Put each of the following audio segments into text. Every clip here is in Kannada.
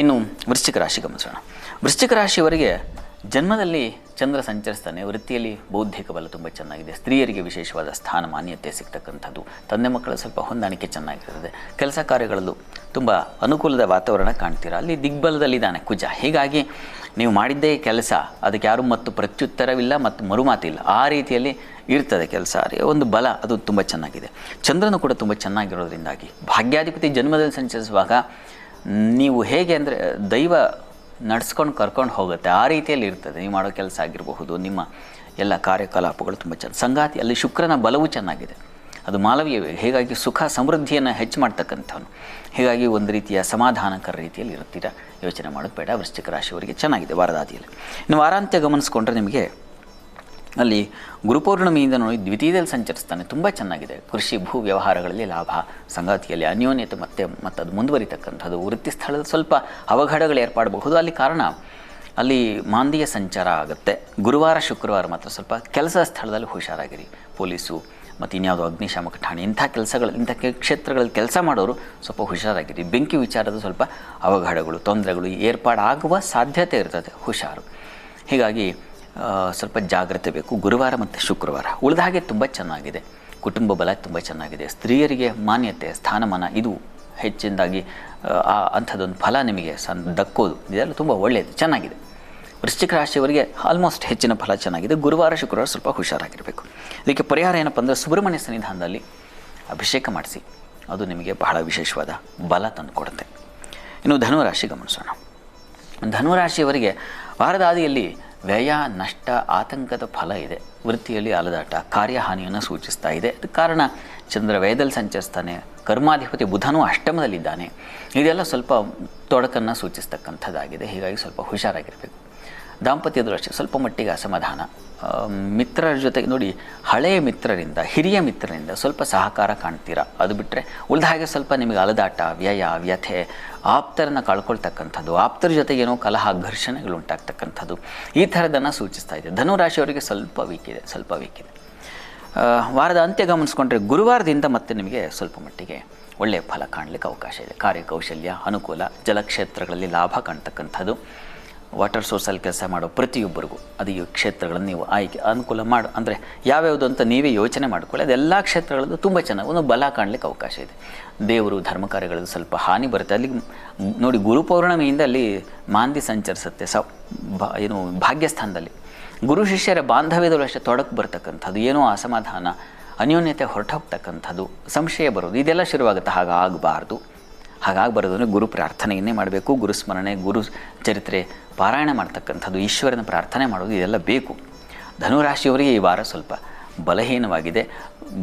ಇನ್ನು ವೃಶ್ಚಿಕ ರಾಶಿ ಗಮನಿಸೋಣ. ವೃಶ್ಚಿಕ ರಾಶಿಯವರಿಗೆ ಜನ್ಮದಲ್ಲಿ ಚಂದ್ರ ಸಂಚರಿಸ್ತಾನೆ. ವೃತ್ತಿಯಲ್ಲಿ ಬೌದ್ಧಿಕ ಬಲ ತುಂಬ ಚೆನ್ನಾಗಿದೆ. ಸ್ತ್ರೀಯರಿಗೆ ವಿಶೇಷವಾದ ಸ್ಥಾನ, ಮಾನ್ಯತೆ ಸಿಗ್ತಕ್ಕಂಥದ್ದು. ತಂದೆ ಮಕ್ಕಳ ಸ್ವಲ್ಪ ಹೊಂದಾಣಿಕೆ ಚೆನ್ನಾಗಿರ್ತದೆ. ಕೆಲಸ ಕಾರ್ಯಗಳಲ್ಲೂ ತುಂಬ ಅನುಕೂಲದ ವಾತಾವರಣ ಕಾಣ್ತೀರಾ? ಅಲ್ಲಿ ದಿಗ್ಬಲದಲ್ಲಿದ್ದಾನೆ ಕುಜ. ಹೀಗಾಗಿ ನೀವು ಮಾಡಿದ್ದೇ ಕೆಲಸ, ಅದಕ್ಕೆ ಯಾರು ಮತ್ತು ಪ್ರತ್ಯುತ್ತರವಿಲ್ಲ ಮತ್ತು ಮರುಮಾತಿಲ್ಲ. ಆ ರೀತಿಯಲ್ಲಿ ಇರ್ತದೆ ಕೆಲಸ. ಒಂದು ಬಲ, ಅದು ತುಂಬ ಚೆನ್ನಾಗಿದೆ. ಚಂದ್ರನು ಕೂಡ ತುಂಬ ಚೆನ್ನಾಗಿರೋದ್ರಿಂದಾಗಿ ಭಾಗ್ಯಾಧಿಪತಿ ಜನ್ಮದಲ್ಲಿ ಸಂಚರಿಸುವಾಗ ನೀವು ಹೇಗೆ ಅಂದರೆ, ದೈವ ನಡ್ಸ್ಕೊಂಡು ಕರ್ಕೊಂಡು ಹೋಗುತ್ತೆ, ಆ ರೀತಿಯಲ್ಲಿ ಇರ್ತದೆ. ನೀವು ಮಾಡೋ ಕೆಲಸ ಆಗಿರಬಹುದು, ನಿಮ್ಮ ಎಲ್ಲ ಕಾರ್ಯಕಲಾಪಗಳು ತುಂಬ ಚೆನ್ನ ಸಂಗಾತಿ, ಅಲ್ಲಿ ಶುಕ್ರನ ಬಲವೂ ಚೆನ್ನಾಗಿದೆ. ಅದು ಮಾಲವೀಯವೇ ಹೀಗಾಗಿ ಸುಖ, ಸಮೃದ್ಧಿಯನ್ನು ಹೆಚ್ಚು ಮಾಡ್ತಕ್ಕಂಥವನು. ಹೀಗಾಗಿ ಒಂದು ರೀತಿಯ ಸಮಾಧಾನಕರ ರೀತಿಯಲ್ಲಿ ಇರುತ್ತೀರ? ಯೋಚನೆ ಮಾಡೋದು ಬೇಡ. ವೃಶ್ಚಿಕ ರಾಶಿಯವರಿಗೆ ಚೆನ್ನಾಗಿದೆ ವಾರದಾದಿಯಲ್ಲಿ. ಇನ್ನು ವಾರಾಂತ್ಯ ಗಮನಿಸ್ಕೊಂಡ್ರೆ ನಿಮಗೆ ಅಲ್ಲಿ ಗುರುಪೌರ್ಣಮಿಯಿಂದ ನೋಡಿ ದ್ವಿತೀಯದಲ್ಲಿ ಸಂಚರಿಸ್ತಾನೆ. ತುಂಬ ಚೆನ್ನಾಗಿದೆ. ಕೃಷಿ, ಭೂ ವ್ಯವಹಾರಗಳಲ್ಲಿ ಲಾಭ, ಸಂಗಾತಿಯಲ್ಲಿ ಅನ್ಯೋನ್ಯತೆ ಮತ್ತೆ, ಮತ್ತು ಅದು ಮುಂದುವರಿತಕ್ಕಂಥದ್ದು. ವೃತ್ತಿ ಸ್ಥಳದ ಸ್ವಲ್ಪ ಅವಘಡಗಳು ಏರ್ಪಾಡಬಹುದು. ಅಲ್ಲಿ ಕಾರಣ, ಅಲ್ಲಿ ಮಾಂದಿಯ ಸಂಚಾರ ಆಗುತ್ತೆ. ಗುರುವಾರ, ಶುಕ್ರವಾರ ಮಾತ್ರ ಸ್ವಲ್ಪ ಕೆಲಸ ಸ್ಥಳದಲ್ಲಿ ಹುಷಾರಾಗಿರಿ. ಪೊಲೀಸು ಮತ್ತು ಇನ್ಯಾವುದೋ ಅಗ್ನಿಶಾಮಕ ಠಾಣೆ, ಇಂಥ ಕೆಲಸಗಳು, ಇಂಥ ಕ್ಷೇತ್ರಗಳಲ್ಲಿ ಕೆಲಸ ಮಾಡೋರು ಸ್ವಲ್ಪ ಹುಷಾರಾಗಿರಿ. ಬೆಂಕಿ ವಿಚಾರದ ಸ್ವಲ್ಪ ಅವಘಡಗಳು, ತೊಂದರೆಗಳು ಏರ್ಪಾಡಾಗುವ ಸಾಧ್ಯತೆ ಇರ್ತದೆ. ಹುಷಾರು. ಹೀಗಾಗಿ ಸ್ವಲ್ಪ ಜಾಗ್ರತೆ ಬೇಕು. ಗುರುವಾರ ಮತ್ತು ಶುಕ್ರವಾರ. ಉಳಿದ ಹಾಗೆ ತುಂಬ ಚೆನ್ನಾಗಿದೆ. ಕುಟುಂಬ ಬಲ ತುಂಬ ಚೆನ್ನಾಗಿದೆ. ಸ್ತ್ರೀಯರಿಗೆ ಮಾನ್ಯತೆ ಸ್ಥಾನಮಾನ ಇದು ಹೆಚ್ಚಿನದಾಗಿ ಆ, ಅಂಥದ್ದೊಂದು ಫಲ ನಿಮಗೆ ಸನ್ ದಕ್ಕೋದು. ಇದೆಲ್ಲ ತುಂಬ ಒಳ್ಳೆಯದು ಚೆನ್ನಾಗಿದೆ. ವೃಶ್ಚಿಕ ರಾಶಿಯವರಿಗೆ ಆಲ್ಮೋಸ್ಟ್ ಹೆಚ್ಚಿನ ಫಲ ಚೆನ್ನಾಗಿದೆ. ಗುರುವಾರ ಶುಕ್ರವಾರ ಸ್ವಲ್ಪ ಹುಷಾರಾಗಿರಬೇಕು. ಇದಕ್ಕೆ ಪರಿಹಾರ ಏನಪ್ಪ ಅಂದರೆ ಸುಬ್ರಹ್ಮಣ್ಯ ಸನ್ನಿಧಾನದಲ್ಲಿ ಅಭಿಷೇಕ ಮಾಡಿಸಿ. ಅದು ನಿಮಗೆ ಬಹಳ ವಿಶೇಷವಾದ ಬಲ ತಂದುಕೊಡುತ್ತೆ ಇನ್ನು ಧನುರಾಶಿ ಗಮನಿಸೋಣ. ಧನುರಾಶಿಯವರಿಗೆ ವಾರದ ಆದಿಯಲ್ಲಿ ವ್ಯಯ, ನಷ್ಟ, ಆತಂಕದ ಫಲ ಇದೆ. ವೃತ್ತಿಯಲ್ಲಿ ಅಲದಾಟ, ಕಾರ್ಯಹಾನಿಯನ್ನು ಸೂಚಿಸ್ತಾ ಇದೆ. ಕಾರಣ ಚಂದ್ರ ವ್ಯಯದಲ್ಲಿ ಸಂಚರಿಸ್ತಾನೆ. ಕರ್ಮಾಧಿಪತಿ ಬುಧನೂ ಅಷ್ಟಮದಲ್ಲಿದ್ದಾನೆ. ಇದೆಲ್ಲ ಸ್ವಲ್ಪ ತೊಡಕನ್ನು ಸೂಚಿಸ್ತಕ್ಕಂಥದ್ದಾಗಿದೆ. ಹೀಗಾಗಿ ಸ್ವಲ್ಪ ಹುಷಾರಾಗಿರಬೇಕು. ದಾಂಪತ್ಯದ ಅಷ್ಟೇ ಸ್ವಲ್ಪ ಮಟ್ಟಿಗೆ ಅಸಮಾಧಾನ. ಮಿತ್ರರ ಜೊತೆಗೆ ನೋಡಿ ಹಳೆಯ ಮಿತ್ರರಿಂದ, ಹಿರಿಯ ಮಿತ್ರರಿಂದ ಸ್ವಲ್ಪ ಸಹಕಾರ ಕಾಣ್ತೀರಾ? ಅದು ಬಿಟ್ಟರೆ ಉಳಿದ ಹಾಗೆ ಸ್ವಲ್ಪ ನಿಮಗೆ ಅಲದಾಟ ವ್ಯಯ ವ್ಯಥೆ ಆಪ್ತರನ್ನು ಕಳ್ಕೊಳ್ತಕ್ಕಂಥದ್ದು, ಆಪ್ತರ ಜೊತೆಗೆ ಏನೋ ಕಲಹ, ಘರ್ಷಣೆಗಳು ಉಂಟಾಗ್ತಕ್ಕಂಥದ್ದು, ಈ ಥರದನ್ನು ಸೂಚಿಸ್ತಾ ಇದೆ. ಧನುರಾಶಿಯವರಿಗೆ ಸ್ವಲ್ಪ ವೀಕಿದೆ ಸ್ವಲ್ಪ ವೀಕಿದೆ ವಾರದ ಅಂತ್ಯ ಗಮನಿಸ್ಕೊಂಡ್ರೆ ಗುರುವಾರದಿಂದ ಮತ್ತೆ ನಿಮಗೆ ಸ್ವಲ್ಪ ಮಟ್ಟಿಗೆ ಒಳ್ಳೆಯ ಫಲ ಕಾಣಲಿಕ್ಕೆ ಅವಕಾಶ ಇದೆ. ಕಾರ್ಯಕೌಶಲ್ಯ, ಅನುಕೂಲ, ಜಲಕ್ಷೇತ್ರಗಳಲ್ಲಿ ಲಾಭ ಕಾಣ್ತಕ್ಕಂಥದ್ದು. ವಾಟರ್ ಸೋರ್ಸಲ್ಲಿ ಕೆಲಸ ಮಾಡೋ ಪ್ರತಿಯೊಬ್ಬರಿಗೂ. ಅದು ಈ ಕ್ಷೇತ್ರಗಳನ್ನು ನೀವು ಆಯ್ಕೆ, ಅನುಕೂಲ ಮಾಡು. ಅಂದರೆ ಯಾವ್ಯಾವುದು ಅಂತ ನೀವೇ ಯೋಚನೆ ಮಾಡ್ಕೊಳ್ಳಿ. ಅದೆಲ್ಲ ಕ್ಷೇತ್ರಗಳದ್ದು ತುಂಬ ಚೆನ್ನಾಗಿ ಒಂದು ಬಲ ಕಾಣಲಿಕ್ಕೆ ಅವಕಾಶ ಇದೆ. ದೇವರು ಧರ್ಮ ಕಾರ್ಯಗಳಲ್ಲಿ ಸ್ವಲ್ಪ ಹಾನಿ ಬರುತ್ತೆ. ಅಲ್ಲಿ ನೋಡಿ ಗುರು ಪೌರ್ಣಮಿಯಿಂದ ಅಲ್ಲಿ ಮಾಂದಿ ಸಂಚರಿಸುತ್ತೆ. ಸ ಏನು ಭಾಗ್ಯಸ್ಥಾನದಲ್ಲಿ. ಗುರು ಶಿಷ್ಯರ ಬಾಂಧವ್ಯದಲ್ಲೂ ಅಷ್ಟೇ ತೊಡಕು ಬರ್ತಕ್ಕಂಥದ್ದು. ಏನೋ ಅಸಮಾಧಾನ, ಅನ್ಯೋನ್ಯತೆ ಹೊರಟೋಗ್ತಕ್ಕಂಥದ್ದು, ಸಂಶಯ ಬರೋದು, ಇದೆಲ್ಲ ಶುರುವಾಗುತ್ತೆ. ಹಾಗಾಗಬಾರ್ದು. ಹಾಗಾಗಬಾರ್ದು ಅಂದರೆ ಗುರು ಪ್ರಾರ್ಥನೆಯನ್ನೇ ಮಾಡಬೇಕು, ಗುರು ಸ್ಮರಣೆ, ಗುರು ಚರಿತ್ರೆ, ಪಾರಾಯಣ ಮಾಡ್ತಕ್ಕಂಥದ್ದು, ಈಶ್ವರನ ಪ್ರಾರ್ಥನೆ ಮಾಡೋದು ಇದೆಲ್ಲ ಬೇಕು. ಧನುರಾಶಿಯವರಿಗೆ ಈ ವಾರ ಸ್ವಲ್ಪ ಬಲಹೀನವಾಗಿದೆ.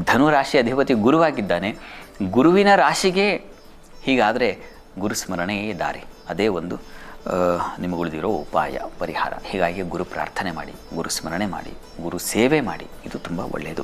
ಧನುರಾಶಿ ಅಧಿಪತಿ ಗುರುವಾಗಿದ್ದಾನೆ. ಗುರುವಿನ ರಾಶಿಗೆ ಹೀಗಾದರೆ ಗುರು ಸ್ಮರಣೆಯೇ ದಾರಿ. ಅದೇ ಒಂದು ನಿಮಗೆ ನಿಮಗುಳಿದಿರೋ ಉಪಾಯ, ಪರಿಹಾರ. ಹೀಗಾಗಿ ಗುರು ಪ್ರಾರ್ಥನೆ ಮಾಡಿ, ಗುರು ಸ್ಮರಣೆ ಮಾಡಿ, ಗುರು ಸೇವೆ ಮಾಡಿ. ಇದು ತುಂಬ ಒಳ್ಳೆಯದು.